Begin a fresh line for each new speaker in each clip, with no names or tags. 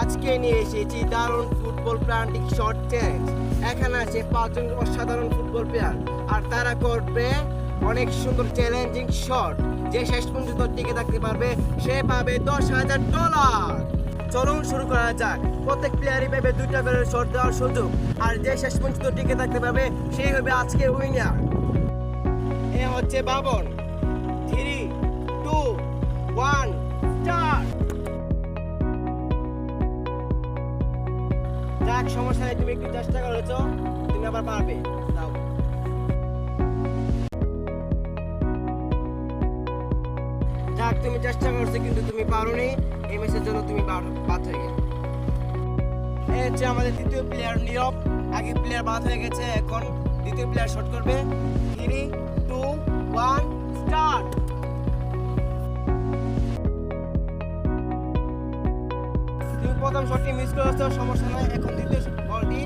আজকে নিয়ে এসেছি দারুণ ফুটবল প্রান্তিক শর্ট চ্যালেঞ্জ। এখানে আছে পাঁচজন অসাধারণ ফুটবল প্লেয়ার, আর তারা করবে অনেক সুন্দর চ্যালেঞ্জিং শট। যে শেষ পর্যন্ত টিকে থাকতে পারবে, সে পাবে দশ হাজার ডলার। চলুন শুরু করা যাক। প্রত্যেক প্লেয়ারই পাবে দুইটা করে শট দেওয়ার সুযোগ, আর যে শেষ পর্যন্ত টিকে থাকতে পারবে সেই হবে আজকে উইনার এ হচ্ছে বাবন। থ্রি টু ওয়ান যাক, সমস্যা নেই, তুমি একটু চেষ্টা করেছ তুমি আবার পারবে। দাও যাক, তুমি চেষ্টা করছ, কিন্তু তুমি পারোনি। এই ম্যাচের জন্য তুমি বাদ হয়ে গেলে। এই হচ্ছে আমাদের দ্বিতীয় প্লেয়ার নীরব। আগে প্লেয়ার বাদ হয়ে গেছে, এখন দ্বিতীয় প্লেয়ার শট করবে। থ্রি টু ওয়ান স্টার্ট প্রথম শটটি মিস করেছ সমস্যা নয় এখন দ্বিতীয় বলটি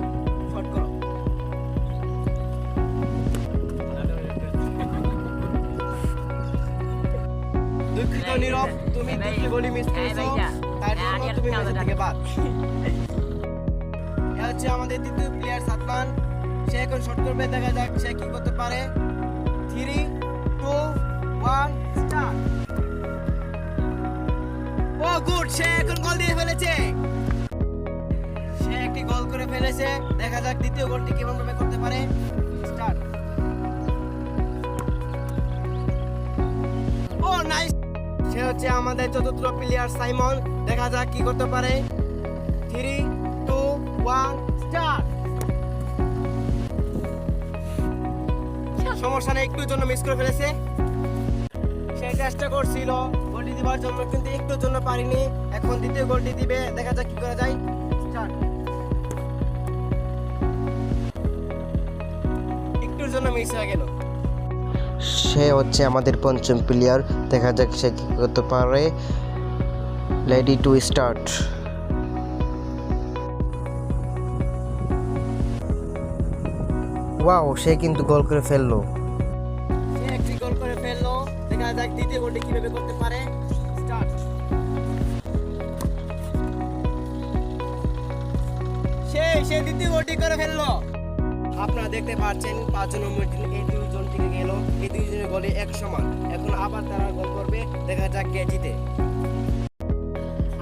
শট করো। দুঃখিত নীরব তুমি দুটি গোলি মিস করেছ। তার জন্য তুমি ম্যাচ থেকে বাদ। এ হচ্ছে আমাদের তৃতীয় প্লেয়ার সাতমান। সে এখন শট করবে দেখা যাক সে কি করতে পারে। থ্রি টু ওয়ান স্টার্ট করে ফেলেছে। দেখা যাক দ্বিতীয় গোলটি কেমন ভাবে করতে পারে। ও সে হচ্ছে আমাদের চতুর্থ প্লেয়ার সাইমন। দেখা যাক কি করতে পারে। থ্রি টু ওয়ান সমস্যা নেই, একটুর জন্য মিস করে ফেলেছে। সে চেষ্টা করছিল, গোলটি দিবার জন্য, কিন্তু একটুর জন্য পারিনি। এখন দ্বিতীয় গোলটি দিবে। দেখা যাক কি করা যায়। স্টার্ট। জন্য মিস হয়ে গেল।
সে হচ্ছে আমাদের পঞ্চম প্লেয়ার দেখা যাক সে কি করতে পারে। রেডি টু স্টার্ট ওয়াও সে কিন্তু গোল করে ফেলল।
সে একটি গোল করে ফেলল। দেখা যাক দ্বিতীয় গোলটি কীভাবে করতে পারে। স্টার্ট সে সে দ্বিতীয় গোলটি করে ফেলল। আপনারা দেখতে পাচ্ছেন পাঁচজন নম্বর এই দুইজন থেকে গেল, এই দুইজনের গোলে এক সমান। এখন আবার তারা গোল করবে, দেখা যাক কে জিতে।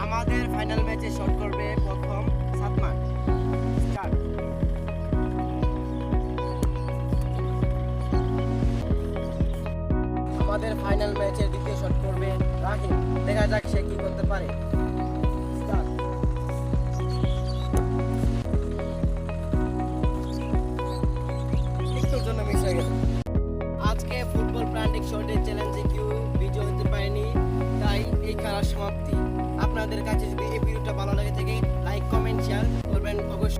আমাদের ফাইনাল ম্যাচে শট করবে প্রথম সাতমান। স্টার্ট আমাদের ফাইনাল ম্যাচের দ্বিতীয় শট করবে রাহিম দেখা যাক সে কি করতে পারে। আপনাদের কাছে যদি এই ভিডিওটা ভালো লাগে থাকে লাইক কমেন্ট শেয়ার করবেন অবশ্যই।